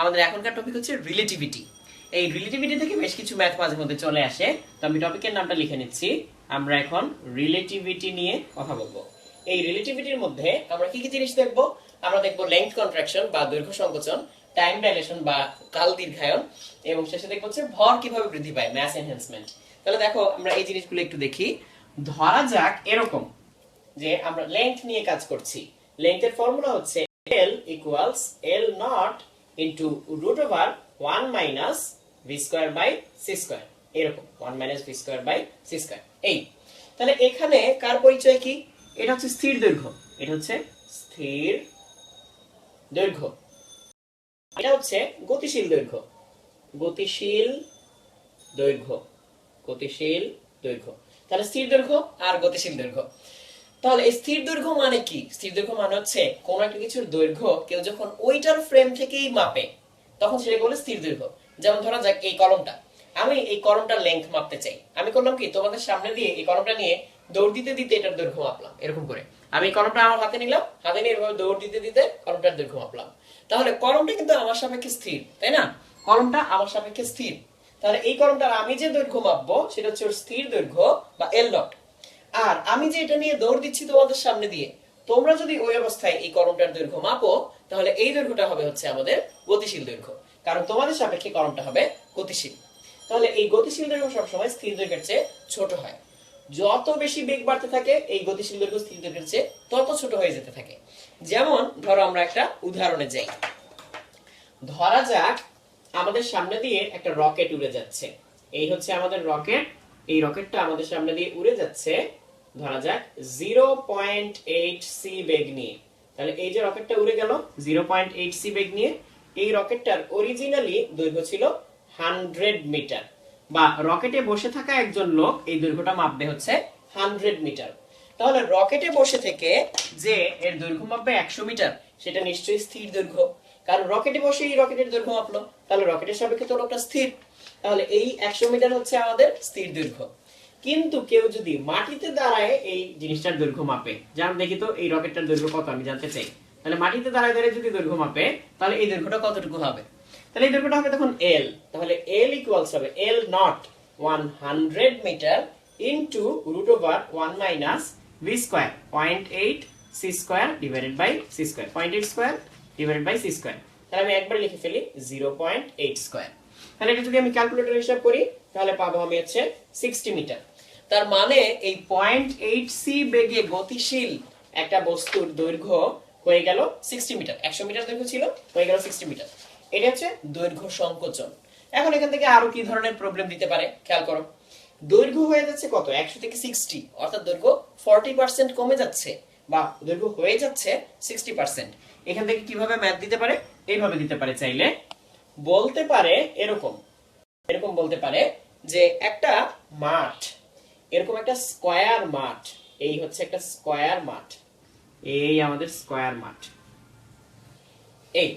আমাদের এখনকার টপিক হচ্ছে রিলেটিভিটি এই রিলেটিভিটি থেকে বেশ কিছু ম্যাথ মাঝে মধ্যে চলে আসে। তো আমি টপিকের নামটা লিখে নিচ্ছি। আমরা এখন রিলেটিভিটি নিয়ে কথা বলব। এই রিলেটিভিটির মধ্যে আমরা কি কি জিনিস দেখব? আমরা দেখব লেংথ কন্ট্রাকশন বা দৈর্ঘ্য সংকোচন টাইম ডাইলেশন বা কাল দীর্ঘায়ন, এবং শেষে দেখব হচ্ছে ভর কীভাবে বৃদ্ধি পায় ম্যাস এনহ্যান্সমেন্ট তাহলে দেখো, আমরা এই জিনিসগুলো একটু দেখি। ধরা যাক এরকম যে আমরা লেংথ নিয়ে কাজ করছি। লেংথের ফর্মুলা হচ্ছে L equals L not into root over 1 minus v square by c square. এরকম 1 minus v square by c square. এই, তাহলে এখানে কার পরিচয় কি? এটা হচ্ছে স্থির দৈর্ঘ্য। এটা হচ্ছে স্থির দৈর্ঘ্য। এটা হচ্ছে গতিশীল দৈর্ঘ্য। গতিশীল দৈর্ঘ্য। গতিশীল দৈর্ঘ্য। তাহলে স্থির দৈর্ঘ্য আর গতিশীল দৈর্ঘ্য। তাহলে স্থির দৈর্ঘ্য মানে কি? স্থির দৈর্ঘ্য মানে হচ্ছে কোন একটা কিছুর দৈর্ঘ্য কেউ যখন ওইটার ফ্রেম থেকেই মাপে, তখন সেটাকে বলে স্থির দৈর্ঘ্য। যেমন ধরা যাক এই কলমটা আমি এই কলমটার লেংথ মাপতে চাই। আমি করলাম কি? তোমাদের সামনে দিয়ে এই কলমটা নিয়ে দৌড় দিতে দিতে এটার দৈর্ঘ্য মাপলাম, এরকম করে। আমি কলমটা আমার হাতে নিলাম, হাতে নিয়ে এভাবে দৌড় দিতে দিতে কলমটার দৈর্ঘ্য মাপলাম। তাহলে কলমটা কিন্তু আমার সাপেক্ষে স্থির, তাই না? কলমটা আমার সাপেক্ষে স্থির। তাহলে এই কলমটার আমি যে দৈর্ঘ্য মাপবো, সেটা হচ্ছে স্থির দৈর্ঘ্য বা এল ডট আর আমি যে এটা নিয়ে দৌড় দিচ্ছি তোমাদের সামনে দিয়ে, তোমরা যদি ওই অবস্থায় এই কলমটার দৈর্ঘ্য মাপো, তাহলে এই দৈর্ঘ্যটা হবে হচ্ছে আমাদের গতিশীল দৈর্ঘ্য। কারণ তোমাদের সাপেক্ষে কলমটা হবে গতিশীল। তাহলে এই গতিশীল দৈর্ঘ্য সবসময় স্থির দৈর্ঘ্যের চেয়ে ছোট হয়। যত বেশি বেগ বাড়তে থাকে, এই গতিশীল দৈর্ঘ্য স্থির দৈর্ঘ্যের চেয়ে তত ছোট হয়ে যেতে থাকে। যেমন, ধরো আমরা একটা উদাহরণে যাই। ধরা যাক, আমাদের সামনে দিয়ে একটা রকেট উড়ে যাচ্ছে। এই হচ্ছে আমাদের রকেট। এই রকেটটা আমাদের সামনে দিয়ে উড়ে যাচ্ছে। ধরা যাক বেগ নিয়ে তাহলে এই যে রকেটটা উড়ে গেল বেগ নিয়ে এই রকেটটার অরিজিনালি দৈর্ঘ্য ছিল হান্ড্রেড মিটার বা রকেটে বসে থাকা একজন লোক এই দৈর্ঘ্যটা মাপবে হচ্ছে হান্ড্রেড মিটার তাহলে রকেটে বসে থেকে যে এর দৈর্ঘ্য মাপবে একশো মিটার সেটা নিশ্চয়ই স্থির দৈর্ঘ্য। কারণ রকেটে বসে এই রকেটের দৈর্ঘ্য মাপলো, তাহলে রকেটের সাপেক্ষে তো লোকটা স্থির। তাহলে এই একশো মিটার হচ্ছে আমাদের স্থির দৈর্ঘ্য। কিন্তু কেউ যদি মাটিতে দাঁড়ায় এই জিনিসটার দৈর্ঘ্য মাপে যেমন দেখি তো এই রকেটটার দৈর্ঘ্য কত, আমি জানতে চাই। তাহলে মাটিতে দাঁড়ায় দাঁড়িয়ে যদি দৈর্ঘ্য মাপে, তাহলে এই দৈর্ঘ্যটা কতটুকু হবে? তাহলে এই দৈর্ঘ্যটা হবে তখন এল তাহলে এল ইকুয়ালস হবে L naught one hundred meter into root over one minus V square point eight C square divided by C square point eight square divided by C square তাহলে আমি একবার লিখে ফেলি জিরো পয়েন্ট এইট স্কোয়ার তাহলে এটা যদি আমি calculator হিসাব করি, তাহলে পাবো আমি হচ্ছে সিক্সটি মিটার তার মানে এই পয়েন্ট এইট সি বেগে গতিশীল একটা বস্তুর দৈর্ঘ্য হয়ে গেল সিক্সটি মিটার একশো মিটার দৈর্ঘ্য ছিল, হয়ে গেল সিক্সটি মিটার এটা হচ্ছে দৈর্ঘ্য সংকোচন। এখন এখান থেকে আরও কি ধরনের প্রবলেম দিতে পারে? খেয়াল করো। দৈর্ঘ্য হয়ে যাচ্ছে কত? একশো থেকে সিক্সটি অর্থাৎ দৈর্ঘ্য ফর্টি পার্সেন্ট কমে যাচ্ছে বা দৈর্ঘ্য হয়ে যাচ্ছে সিক্সটি পার্সেন্ট এখান থেকে কীভাবে ম্যাথ দিতে পারে? এইভাবে দিতে পারে চাইলে। বলতে পারে এরকম। এরকম বলতে পারে যে একটা মাঠ এরকম একটা স্কয়ার মাঠ। এই হচ্ছে একটা স্কয়ার মাঠ। এই আমাদের স্কয়ার মাঠ। এই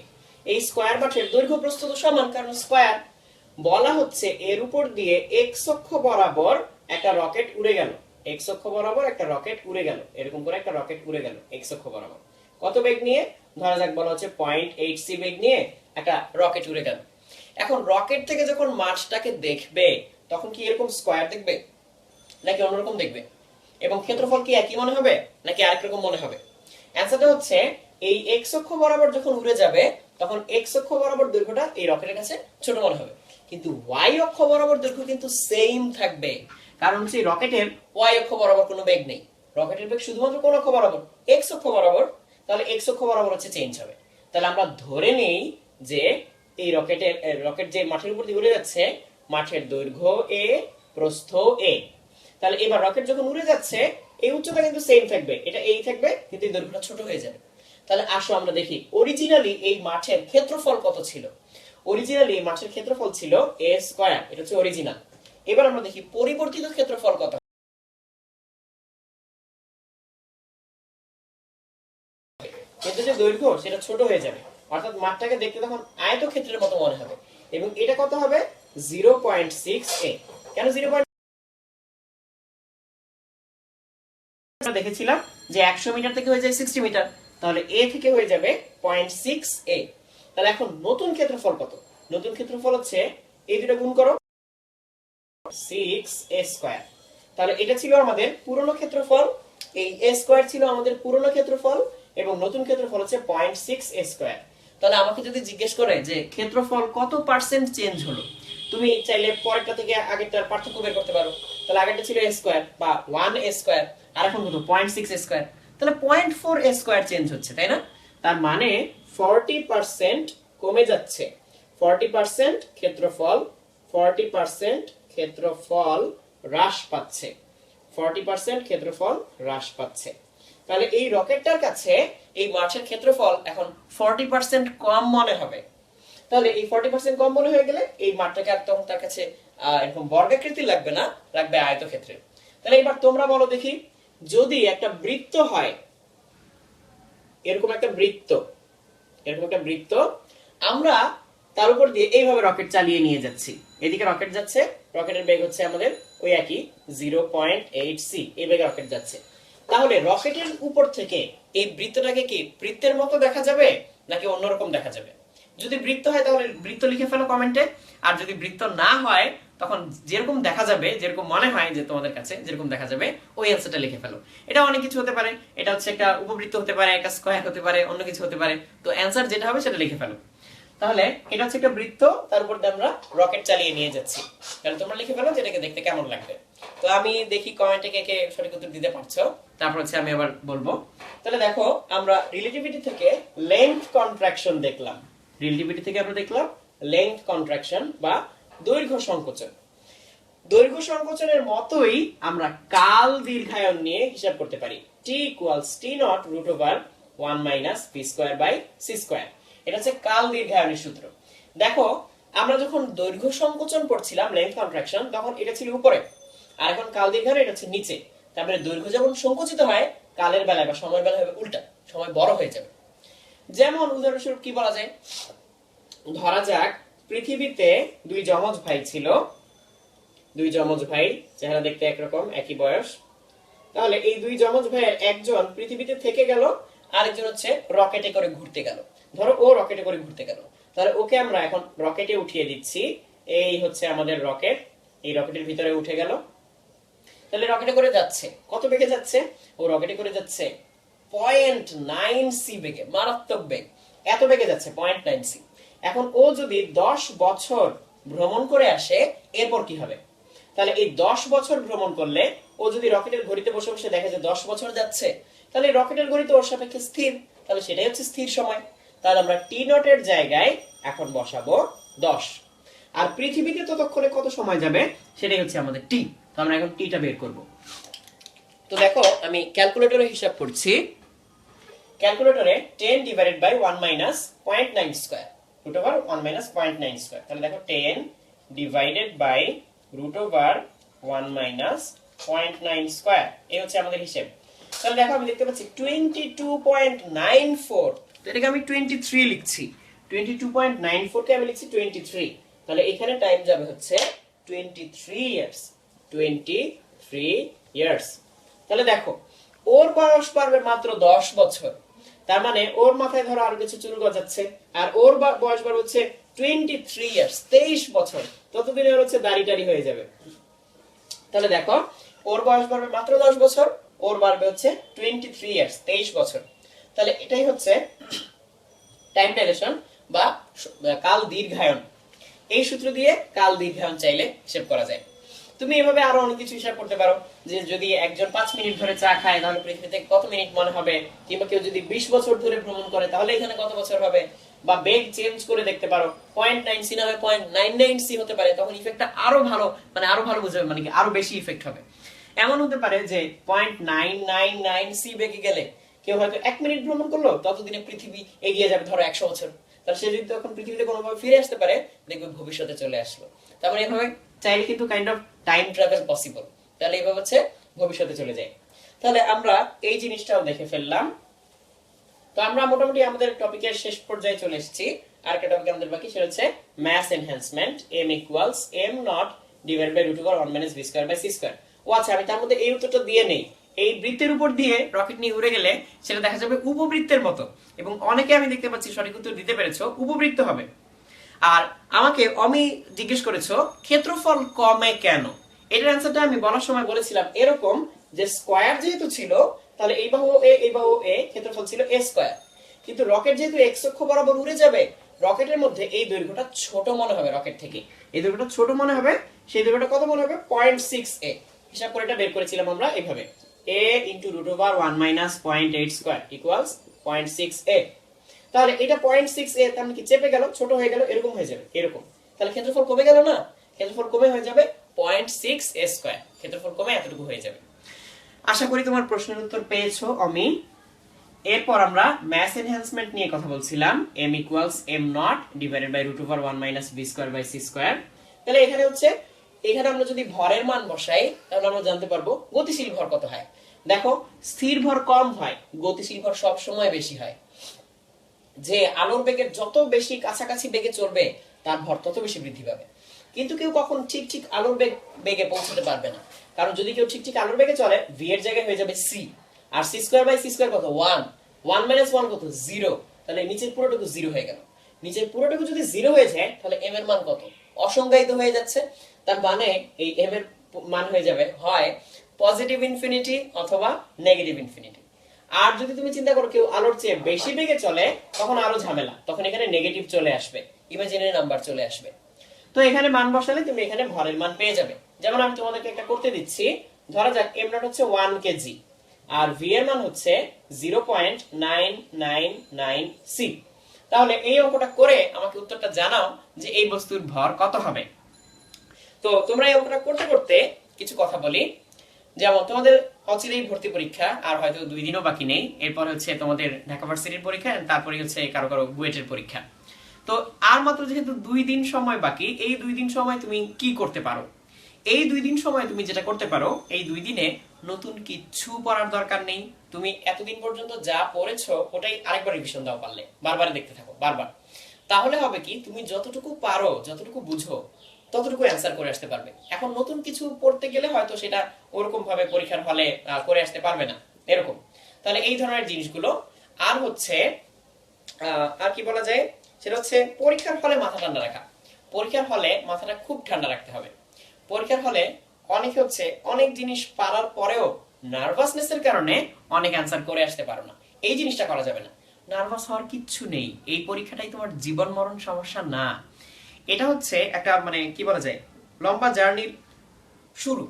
এই স্কয়ার মাঠের দৈর্ঘ্য প্রস্থ তো সমান, কারণ স্কয়ার বলা হচ্ছে এর উপর দিয়ে এক্স অক্ষ বরাবর একটা রকেট উড়ে গেল। এক্স অক্ষ বরাবর একটা রকেট উড়ে গেল। এরকম করে একটা রকেট উড়ে গেল এক্স অক্ষ বরাবর। কত বেগ নিয়ে? ধরা যাক, বলা হচ্ছে পয়েন্ট এইট সি বেগ নিয়ে একটা রকেট উড়ে গেল। এখন রকেট থেকে যখন মাঠটাকে দেখবে, তখন কি এরকম স্কয়ার দেখবে? নাকি অন্যরকম দেখবে? এবং ক্ষেত্রফল কি একই মনে হবে, নাকি আরেক রকম মনে হবে? অ্যান্সারটা হচ্ছে, এই এক্স অক্ষ বরাবর যখন উড়ে যাবে, তখন এক্স অক্ষ বরাবর দৈর্ঘ্যটা এই রকেটের কাছে ছোট মনে হবে। কিন্তু ওয়াই অক্ষ বরাবর দৈর্ঘ্য কিন্তু সেম থাকবে। কারণ হচ্ছে রকেটের ওয়াই অক্ষ বরাবর কোনো বেগ নেই। রকেটের বেগ শুধুমাত্র কোন অক্ষ বরাবর? এক্স অক্ষ বরাবর। তাহলে এক্স অক্ষ বরাবর হচ্ছে চেঞ্জ হবে। তাহলে আমরা ধরে নেই যে এই রকেটের, রকেট যে মাঠের উপর দিয়ে উড়ে যাচ্ছে, মাঠের দৈর্ঘ্য এ, প্রস্থ এ। তাহলে এবার রকেট যখন উড়ে যাচ্ছে, এই উচ্চতা কিন্তু সেম থাকবে। এটা এই থাকবে কিন্তু দৈর্ঘ্যটা ছোট হয়ে যাবে। তাহলে আসো আমরা দেখি অরিজিনালি এই মাঠের ক্ষেত্রফল কত ছিল? অরিজিনালি এই মাঠের ক্ষেত্রফল ছিল এ স্কয়ার এটা হচ্ছে অরিজিনাল এবার আমরা দেখি পরিবর্তিত ক্ষেত্রফল কত? যে দৈর্ঘ্য, সেটা ছোট হয়ে যাবে। অর্থাৎ মাঠটাকে দেখতে তখন আয়তক্ষেত্রের মতো মনে হবে। এবং এটা কত হবে? জিরো পয়েন্ট সিক্স এ কেন জিরো পয়েন্ট আমরা দেখেছিলাম যে একশো মিটার থেকে হয়ে যায় সিক্সটি মিটার, তাহলে এ থেকে হয়ে যাবে পয়েন্ট সিক্স এ তাহলে এখন নতুন ক্ষেত্রফল কত? নতুন ক্ষেত্রফল হচ্ছে এই দুটো গুণ করো সিক্স এ স্কোয়ার তাহলে এটা ছিল আমাদের পুরনো ক্ষেত্রফল, এই ছিল আমাদের পুরনো ক্ষেত্রফল, এবং নতুন ক্ষেত্রফল হচ্ছে পয়েন্ট সিক্স এ স্কোয়ার তাহলে আমাকে যদি জিজ্ঞেস করে যে ক্ষেত্রফল কত পার্সেন্ট চেঞ্জ হলো, তুমি চাইলে পরেরটা থেকে আগেরটার পার্থক্য বের করতে পারো। তাহলে আগেরটা ছিল এ স্কোয়ার বা ওয়ান স্কোয়ার আর এখন কত? পয়েন্ট সিক্স স্কোয়ার তাহলে পয়েন্ট ফোর স্কোয়ার চেঞ্জ হচ্ছে, তাই না? তার মানে ফর্টি পার্সেন্ট কমে যাচ্ছে। ফর্টি পার্সেন্ট ক্ষেত্রফল ফর্টি পার্সেন্ট ক্ষেত্রফল হ্রাস পাচ্ছে। ফর্টি পার্সেন্ট ক্ষেত্রফল হ্রাস পাচ্ছে। তাহলে এই রকেটটার কাছে এই মাছের ক্ষেত্রফল এখন ফর্টি পার্সেন্ট কম মনে হবে। তাহলে এই ফর্টি পার্সেন্ট কম মনে হয়ে গেলে এই মাঠটাকে আর তখন তার কাছে এরকম বর্গাকৃতি লাগবে না, লাগবে আয়তক্ষেত্রে তাহলে এবার তোমরা বলো দেখি, যদি একটা বৃত্ত হয়, এরকম একটা বৃত্ত, এরকম একটা বৃত্ত, আমরা তার উপর দিয়ে এইভাবে রকেট চালিয়ে নিয়ে যাচ্ছি। এদিকে রকেট যাচ্ছে, রকেটের বেগ হচ্ছে আমাদের ওই একই জিরো পয়েন্ট এইট সি এই বেগে রকেট যাচ্ছে। তাহলে রকেটের উপর থেকে এই বৃত্তটাকে কি বৃত্তের মতো দেখা যাবে, নাকি অন্যরকম দেখা যাবে? যদি বৃত্ত হয় তাহলে বৃত্ত লিখে ফেলো কমেন্টে আর যদি বৃত্ত না হয়, তখন যেরকম দেখা যাবে, যেরকম মনে হয় যে তোমাদের কাছে, যেরকম দেখা যাবে, ওই অ্যান্সারটা লিখে ফেলো। এটা অনেক কিছু হতে পারে। এটা হচ্ছে একটা উপবৃত্ত হতে পারে, একটা স্কোয়ার হতে পারে, অন্য কিছু হতে পারে। তো অ্যান্সার যেটা হবে সেটা লিখে ফেলো। তাহলে এটা হচ্ছে একটা বৃত্ত, তার উপর দিয়ে আমরা রকেট চালিয়ে নিয়ে যাচ্ছি। তাহলে তোমরা লিখে ফেলো যে এটাকে দেখতে কেমন লাগবে। তো আমি দেখি কমেন্টে কে কে সঠিক উত্তর দিতে পারছ। তারপর হচ্ছে আমি আবার বলব। তাহলে দেখো, আমরা রিলেটিভিটি থেকে লেন্থ কন্ট্রাকশন দেখলাম। রিলেটিভিটি থেকে আমরা দেখলাম লেন্থ কন্ট্রাকশন বা দৈর্ঘ্য সংকোচন। দৈর্ঘ্য সংকোচনের মতোই আমরা কাল দীর্ঘায়ন নিয়ে হিসাব করতে পারি। T equals T naught root over one minus P square by C square এটা হচ্ছে কাল দীর্ঘায়নের সূত্র। দেখো, আমরা যখন দৈর্ঘ্য সংকোচন পড়ছিলাম লেন্থ কন্ট্রাকশন তখন এটা ছিল উপরে। আর এখন কাল দীর্ঘায়ন, এটা হচ্ছে নিচে। তারপরে দৈর্ঘ্য যখন সংকুচিত হয়, কালের বেলায় বা সময়ের বেলায় হবে উল্টা। সময় বড় হয়ে যাবে। যেমন উদাহরণস্বরূপ কি বলা যায়? ধরা যাক, পৃথিবীতে দুই যমজ ভাই ছিল। দুই যমজ ভাই, চেহারা দেখতে একরকম, একই বয়স। তাহলে এই দুই যমজ ভাইয়ের একজন পৃথিবীতে থেকে গেল, আরেকজন হচ্ছে রকেটে করে ঘুরতে গেল। ধরো ও রকেটে করে ঘুরতে গেল। তাহলে ওকে আমরা এখন রকেটে উঠিয়ে দিচ্ছি। এই হচ্ছে আমাদের রকেট। এই রকেটের ভিতরে উঠে গেল। তাহলে রকেটে করে যাচ্ছে। কত বেগে যাচ্ছে? ও রকেটে করে যাচ্ছে। পয়েন্ট নাইন সি বেগে, মারাত্মক বেগ। এত বেগে যাচ্ছে পয়েন্ট নাইন সি এখন ও যদি দশ বছর ভ্রমণ করে আসে, এরপর কি হবে? তাহলে এই দশ বছর ভ্রমণ করলে ও যদি রকেটের ঘড়িতে বসে বসে দেখে যে দশ বছর যাচ্ছে, তাহলে রকেটের ওর সাপেক্ষে স্থির। তাহলে সেটাই হচ্ছে স্থির সময়। তাহলে আমরা টি নটের জায়গায় এখন বসাবো দশ। আর পৃথিবীতে ততক্ষণে কত সময় যাবে? সেটাই হচ্ছে আমাদের টি। তো আমরা এখন টিটা বের করব। তো দেখো, আমি ক্যালকুলেটরে হিসাব করছি। ক্যালকুলেটরে ten divided by one minus point nine square root over one minus point nine square তাহলে দেখো ten divided by root over one minus point nine square এই হচ্ছে আমাদের হিসেব। তাহলে দেখো আমি দেখতে পাচ্ছি twenty two point nine four এটাকে আমি টোয়েন্টি থ্রি লিখছি টোয়েন্টি টু পয়েন্ট নাইন আমি লিখছি টোয়েন্টি থ্রি তাহলে এখানে টাইম যাবে হচ্ছে twenty three years twenty three years তাহলে দেখো, ওর বয়স পারবে মাত্র দশ বছর। তার মানে ওর মাথায় ধরো আরও কিছু চুল গজাচ্ছে, আর ওর বয়স বার হচ্ছে টোয়েন্টি থ্রি ইয়ার্স তেইশ বছর। ততদিনে ওর হচ্ছে দাড়ি টাড়ি হয়ে যাবে। তাহলে দেখো, ওর বয়স বাড়বে মাত্র দশ বছর, ওর বাড়বে হচ্ছে টোয়েন্টি থ্রি ইয়ার্স তেইশ বছর। তাহলে এটাই হচ্ছে টাইম ডাইলেশন বা কাল দীর্ঘায়ন। এই সূত্র দিয়ে কাল দীর্ঘায়ন চাইলে হিসেব করা যায়। তুমি এভাবে আরও অনেক কিছু হিসাব করতে পারো যে যদি একজন পাঁচ মিনিট ধরে চা খায়, তাহলে পৃথিবীতে কত মিনিট মনে হবে? কিংবা কেউ যদি বিশ বছর ধরে ভ্রমণ করে, তাহলে এখানে কত বছর হবে? বা বেগ চেঞ্জ করে দেখতে পারো। পয়েন্ট নাইন সি না হয় পয়েন্ট নাইন নাইন সি হতে পারে, তখন ইফেক্টটা আরও ভালো মানে আরও ভালো বুঝাবে মানে কি আরও বেশি ইফেক্ট হবে। এমন হতে পারে যে point nine nine nine C বেগে গেলে কেউ হয়তো এক মিনিট ভ্রমণ করল, ততদিনে পৃথিবী এগিয়ে যাবে, ধরো একশো বছর। তাহলে সে যদি তখন পৃথিবীতে কোনোভাবে ফিরে আসতে পারে, দেখবে ভবিষ্যতে চলে আসলো। তারপরে এভাবে চাইলে কিন্তু kind of time travel possible তাহলে এভাবে হচ্ছে ভবিষ্যতে চলে যায়। তাহলে আমরা এই জিনিসটাও দেখে ফেললাম। তো আমরা মোটামুটি আমাদের টপিকের শেষ পর্যায়ে চলে এসেছি। আর একটা টপিক আমাদের বাকি, সেটা হচ্ছে mass enhancement M equals M naught divide by root over one minus B square by C square ও আচ্ছা আমি তার মধ্যে এই উত্তরটা দিয়ে নেই। এই বৃত্তের উপর দিয়ে রকেট নিয়ে উড়ে গেলে সেটা দেখা যাবে উপবৃত্তের মতো। এবং অনেকে আমি দেখতে পাচ্ছি সঠিক উত্তর দিতে পেরেছ, উপবৃত্ত হবে। আর আমাকে অমি জিজ্ঞেস করেছ, ক্ষেত্রফল কমে কেন? এটার অ্যান্সারটা আমি বলার সময় বলেছিলাম এরকম যে স্কোয়ার যেহেতু ছিল, তাহলে এই বাহু এ, এই বাহু এ, ক্ষেত্রফল ছিল এ স্কোয়ার কিন্তু রকেট যেহেতু এক্স অক্ষ বরাবর উড়ে যাবে, রকেটের মধ্যে এই দৈর্ঘ্যটা ছোট মনে হবে রকেট থেকে। এই দৈর্ঘ্যটা ছোট মনে হবে, সেই দৈর্ঘ্যটা কত মনে হবে? পয়েন্ট সিক্স এ হিসাব করে এটা বের করেছিলাম আমরা এইভাবে A into root over one minus point eight square equals point six A তাহলে এটা পয়েন্ট সিক্স এ তার মানে চেপে গেল, ছোট হয়ে গেল, এরকম হয়ে যাবে, এরকম। তাহলে ক্ষেত্রফল কমে গেল না? ক্ষেত্রফল কমে হয়ে যাবে পয়েন্ট সিক্স এ স্কোয়ার ক্ষেত্রফল কমে এতটুকু হয়ে যাবে। আশা করি তোমার প্রশ্নের উত্তর পেয়েছ, অমি। এরপর আমরা ম্যাথ এনহ্যান্সমেন্ট নিয়ে কথা বলছিলাম। M equals M naught divided by root over one minus B square by C square তাহলে এখানে হচ্ছে, এখানে আমরা যদি ভরের মান বসাই, তাহলে আমরা জানতে পারব গতিশীল ভর কত হয়। দেখো, স্থির ভর কম হয়, গতিশীল ভর সব সময় বেশি হয়। যে আলোর বেগের যত বেশি কাছাকাছি বেগে চলবে তার ভর তত বেশি বৃদ্ধি পাবে। কিন্তু কেউ কখন ঠিক ঠিক আলোর বেগ, বেগে পৌঁছতে পারবে না। কারণ যদি কেউ ঠিক ঠিক আলোর বেগে চলে ভি এর জায়গায় হয়ে যাবে C R C square by C square কত? ওয়ান ওয়ান মাইনাস ওয়ান কত? জিরো তাহলে নিচের পুরোটুকু জিরো হয়ে গেল। নিচের পুরোটুকু যদি জিরো হয়ে যায়, তাহলে এম এর মান কত? অসংজ্ঞায়িত হয়ে যাচ্ছে। তার মানে এই এম এর মান হয়ে যাবে হয় পজিটিভ ইনফিনিটি অথবা নেগেটিভ ইনফিনিটি আর যদি তুমি চিন্তা করো কেউ আলোর চেয়ে বেশি বেগে চলে, তখন আরও ঝামেলা। তখন এখানে নেগেটিভ চলে আসবে। ইমাজিনারি নাম্বার চলে আসবে। তো এখানে মান বসালে তুমি এখানে ভরের মান পেয়ে যাবে। যেমন আমি তোমাদেরকে একটা করতে দিচ্ছি। ধরা যাক এম নট হচ্ছে ওয়ান কেজি আর ভি এর মান হচ্ছে zero point nine nine nine c তাহলে এই অঙ্কটা করে আমাকে উত্তরটা জানাও যে এই বস্তুর ভর কত হবে। তো তোমরা এই অঙ্কটা করতে করতে কিছু কথা বলি। যেমন, তোমাদের অচিরেই ভর্তি পরীক্ষা, আর হয়তো দুই দিনও বাকি নেই। এরপর হচ্ছে তোমাদের ঢাকা ভার্সিটির পরীক্ষা তারপরে হচ্ছে কারও কারও বুয়েটের পরীক্ষা। তো আর মাত্র যেহেতু দুই দিন সময় বাকি, এই দুই দিন সময় তুমি কি করতে পারো? এই দুই দিন সময় তুমি যেটা করতে পারো, এই দুই দিনে নতুন কিচ্ছু পড়ার দরকার নেই। তুমি এতদিন পর্যন্ত যা পড়েছো, ওটাই আরেকবার রিভিশন দাও পারলে। বারবার দেখতে থাকো, বারবার। তাহলে হবে কি, তুমি যতটুকু পারো, যতটুকু বুঝো ততটুকু অ্যান্সার করে আসতে পারবে। এখন নতুন কিছু পড়তে গেলে হয়তো সেটা ওরকম ভাবে পরীক্ষার হলে করে আসতে পারবে না। এরকম। তাহলে এই ধরনের জিনিসগুলো। আর হচ্ছে আর কি বলা যায়? সেটা হচ্ছে পরীক্ষার হলে মাথা ঠান্ডা রাখা। পরীক্ষার হলে মাথাটা খুব ঠান্ডা রাখতে হবে। পরীক্ষার হলে অনেকে হচ্ছে অনেক জিনিস পারার পরেও নার্ভাসনেসের কারণে অনেক অ্যান্সার করে আসতে পারো না। এই জিনিসটা করা যাবে না। নার্ভাস হওয়ার কিচ্ছু নেই। এই পরীক্ষাটাই তোমার জীবন মরণ সমস্যা না। এটা হচ্ছে একটা মানে কি বলা যায়, লম্বা জার্নির শুরু।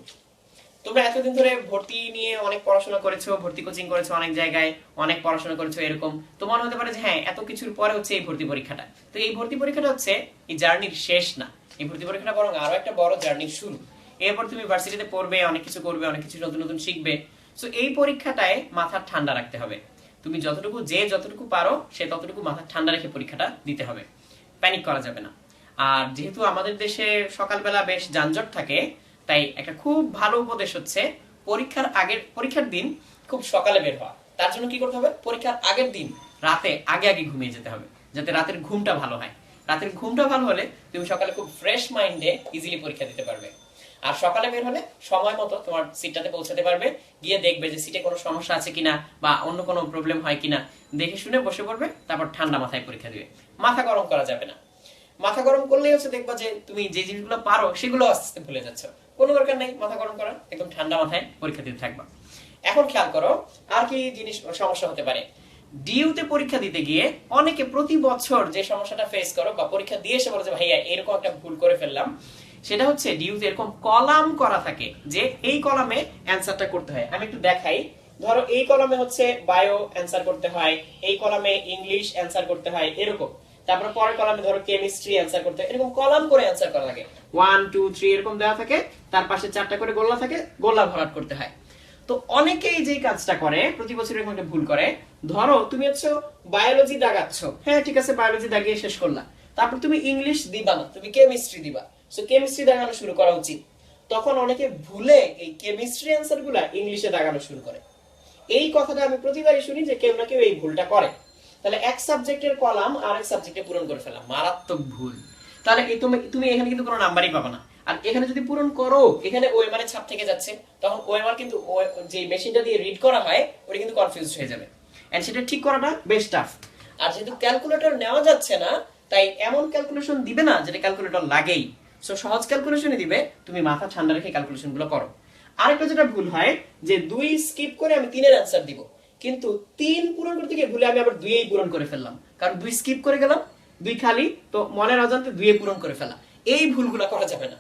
তোমরা এতদিন ধরে ভর্তি নিয়ে অনেক পড়াশোনা করেছ, ভর্তি কোচিং করেছ অনেক জায়গায়, অনেক পড়াশোনা করেছ এরকম। তো মনে হতে পারে যে হ্যাঁ এত কিছুর পরে হচ্ছে এই ভর্তি পরীক্ষাটা। তো এই ভর্তি পরীক্ষাটা হচ্ছে এই জার্নির শেষ না। এই ভর্তি পরীক্ষাটা বরং আরও একটা বড় জার্নির শুরু। এরপর তুমি ভার্সিটিতে পড়বে, অনেক কিছু করবে, অনেক কিছু নতুন নতুন শিখবে। সো এই পরীক্ষাটায় মাথা ঠান্ডা রাখতে হবে। তুমি যতটুকু যে যতটুকু পারো, সে ততটুকু মাথা ঠান্ডা রেখে পরীক্ষাটা দিতে হবে। প্যানিক করা যাবে না। আর যেহেতু আমাদের দেশে সকালবেলা বেশ যানজট থাকে, তাই একটা খুব ভালো উপদেশ হচ্ছে পরীক্ষার আগের, পরীক্ষার দিন খুব সকালে বের হওয়া। তার জন্য কি করতে হবে? পরীক্ষার আগের দিন রাতে আগে আগে ঘুমিয়ে যেতে হবে, যাতে রাতের ঘুমটা ভালো হয়। রাতের ঘুমটা ভালো হলে তুমি সকালে খুব ফ্রেশ মাইন্ডে ইজিলি পরীক্ষা দিতে পারবে। আর সকালে বের হলে সময় মতো তোমার সিটটাতে পৌঁছাতে পারবে, গিয়ে দেখবে যে সিটে কোনো সমস্যা আছে কিনা বা অন্য কোনো প্রবলেম হয় কিনা। দেখে শুনে বসে পড়বে, তারপর ঠান্ডা মাথায় পরীক্ষা দিবে। মাথা গরম করা যাবে না। মাথা গরম করলেই হচ্ছে দেখবা যে তুমি যে জিনিসগুলো পারো, সেগুলো আস্তে আস্তে ভুলে যাচ্ছ। কোনো দরকার নেই মাথা গরম করার একদম ঠান্ডা মাথায় পরীক্ষা দিতে থাকবা। এখন খেয়াল করো, আর কি জিনিস সমস্যা হতে পারে। ডিউতে পরীক্ষা দিতে গিয়ে অনেকে প্রতি বছর যে সমস্যাটা ফেস করো বা পরীক্ষা দিয়ে এসে বলে যে, ভাইয়া, এরকম একটা ভুল করে ফেললাম। সেটা হচ্ছে ডিউতে এরকম কলাম করা থাকে যে এই কলামে অ্যান্সারটা করতে হয়। আমি একটু দেখাই। ধরো এই কলামে হচ্ছে বায়ো অ্যান্সার করতে হয়, এই কলামে ইংলিশ অ্যান্সার করতে হয়, এরকম। তারপর পরের কলামে ধরো কেমিস্ট্রি অ্যান্সার করতে এরকম কলাম করে অ্যান্সার করা থাকে ওয়ান টু থ্রি এরকম দেওয়া থাকে। তার পাশে চারটা করে গোল্লা থাকে, গোল্লা ভরাট করতে হয়। তো অনেকেই যে কাজটা করে, প্রতি বছর এরকম একটা ভুল করে, ধরো তুমি হচ্ছে বায়োলজি দাগাচ্ছ। হ্যাঁ ঠিক আছে বায়োলজি দাগিয়ে শেষ করলা। তারপর তুমি ইংলিশ দিবা না, তুমি কেমিস্ট্রি দিবা। সো কেমিস্ট্রি দাগানো শুরু করা উচিত। তখন অনেকে ভুলে এই কেমিস্ট্রি অ্যান্সারগুলা ইংলিশে দাগানো শুরু করে। এই কথাটা আমি প্রতিবারই শুনি যে কেউ না কেউ এই ভুলটা করে। তাহলে এক সাবজেক্টের কলাম আর এক সাবজেক্টে পূরণ করে ফেলা মারাত্মক ভুল। তাহলে তুমি এখানে কিন্তু কোনো নাম্বারই পাবে না। আর এখানে যদি পূরণ করো, এখানে ওএমআর এর ছাপ থেকে যাচ্ছে, তখন ওএমআর কিন্তু যে মেশিনটা দিয়ে রিড করা হয়, ওটা কিন্তু কনফিউজ হয়ে যাবে। এন্ড সেটা ঠিক করাটা বেশ টাফ আর যেহেতু ক্যালকুলেটর নেওয়া যাচ্ছে না, তাই এমন ক্যালকুলেশন দিবে না যেটা ক্যালকুলেটর লাগেই। সো সহজ ক্যালকুলেশনই দিবে, তুমি মাথা ঠান্ডা রেখে ক্যালকুলেশনগুলো করো। আরেকটা যেটা ভুল হয়, যে দুই স্কিপ করে আমি তিনের অ্যান্সার দিব। কিন্তু তিন পূরণ করতে গিয়ে ভুলে আমি আবার দুইয়েই পূরণ করে ফেললাম। কারণ দুই স্কিপ করে গেলাম, দুই খালি, তো মনের অজান্তে দুইয়ে পূরণ করে ফেলা। এই ভুলগুলো করা যাবে না।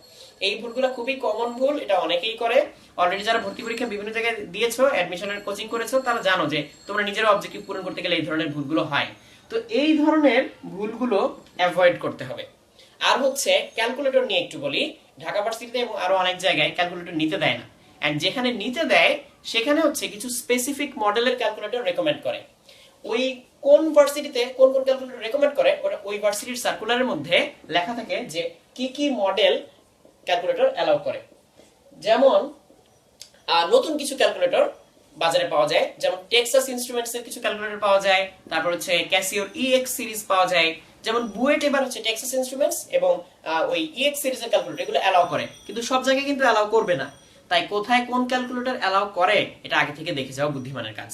এই ভুলগুলো খুবই কমন ভুল, এটা অনেকেই করে। অলরেডি যারা ভর্তি পরীক্ষা বিভিন্ন জায়গায় দিয়েছ অ্যাডমিশনের কোচিং করেছ, তারা জানো যে তোমরা নিজের অবজেক্টিভ পূরণ করতে গেলে এই ধরনের ভুলগুলো হয়। তো এই ধরনের ভুলগুলো অ্যাভয়েড করতে হবে। আর হচ্ছে ক্যালকুলেটর নিয়ে একটু বলি। ঢাকা ভার্সিটিতে এবং আরও অনেক জায়গায় ক্যালকুলেটর নিতে দেয় না। এন্ড যেখানে নিতে দেয় সেখানে হচ্ছে কিছু স্পেসিফিক মডেলের ক্যালকুলেটর রেকমেন্ড করে। ওই কোন ভার্সিটিতে কোন কোন ক্যালকুলেটর রেকমেন্ড করে, ওটা ওই ভার্সিটির সার্কুলারের মধ্যে লেখা থাকে যে কি কি মডেল ক্যালকুলেটর অ্যালাউ করে। যেমন নতুন কিছু ক্যালকুলেটর বাজারে পাওয়া যায়, যেমন টেক্সাস ইনস্ট্রুমেন্টস এর কিছু ক্যালকুলেটর পাওয়া যায়, তারপর হচ্ছে ক্যাসিওর ইএক্স সিরিজ পাওয়া যায়, যেমন বুয়েট এবার হচ্ছে টেক্সাস ইনস্ট্রুমেন্টস এবং ওই ইএক্স সিরিজের ক্যালকুলেটর এগুলো অ্যালাউ করে। কিন্তু সব জায়গায় কিন্তু অ্যালাউ করবে না। তাই কোথায় কোন ক্যালকুলেটর অ্যালাউ করে, এটা আগে থেকে দেখে যাও বুদ্ধিমানের কাজ।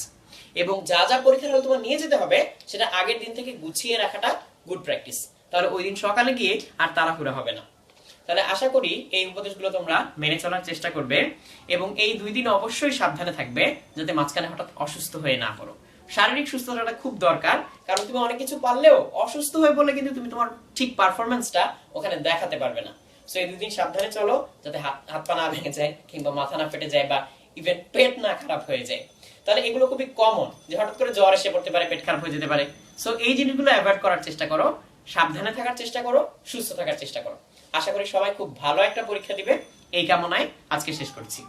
এবং যা যা পরীক্ষার হল তোমার নিয়ে যেতে হবে, সেটা আগের দিন থেকে গুছিয়ে রাখাটা গুড প্র্যাকটিস তাহলে ওই দিন সকালে গিয়ে আর তাড়াহুড়া হবে না। তাহলে আশা করি এই উপদেশগুলো তোমরা মেনে চলার চেষ্টা করবে এবং এই দুই দিন অবশ্যই সাবধানে থাকবে, যাতে মাঝখানে হঠাৎ অসুস্থ হয়ে না পড়ো। শারীরিক সুস্থতাটা খুব দরকার, কারণ তুমি অনেক কিছু পারলেও অসুস্থ হয়ে পড়লে কিন্তু তুমি তোমার ঠিক পারফরমেন্সটা ওখানে দেখাতে পারবে না। সো এই দুদিন সাবধানে চলো, যাতে হাত পা না ভেঙে যায় কিংবা মাথা না ফেটে যায় বা ইভেন পেট না খারাপ হয়ে যায়। তাহলে এগুলো খুবই কমন যে হঠাৎ করে জ্বর এসে পড়তে পারে, পেট খারাপ হয়ে যেতে পারে। সো এই জিনিসগুলো অ্যাভয়েড করার চেষ্টা করো। সাবধানে থাকার চেষ্টা করো, সুস্থ থাকার চেষ্টা করো। আশা করি সবাই খুব ভালো একটা পরীক্ষা দিবে। এই কামনায় আজকে শেষ করছি।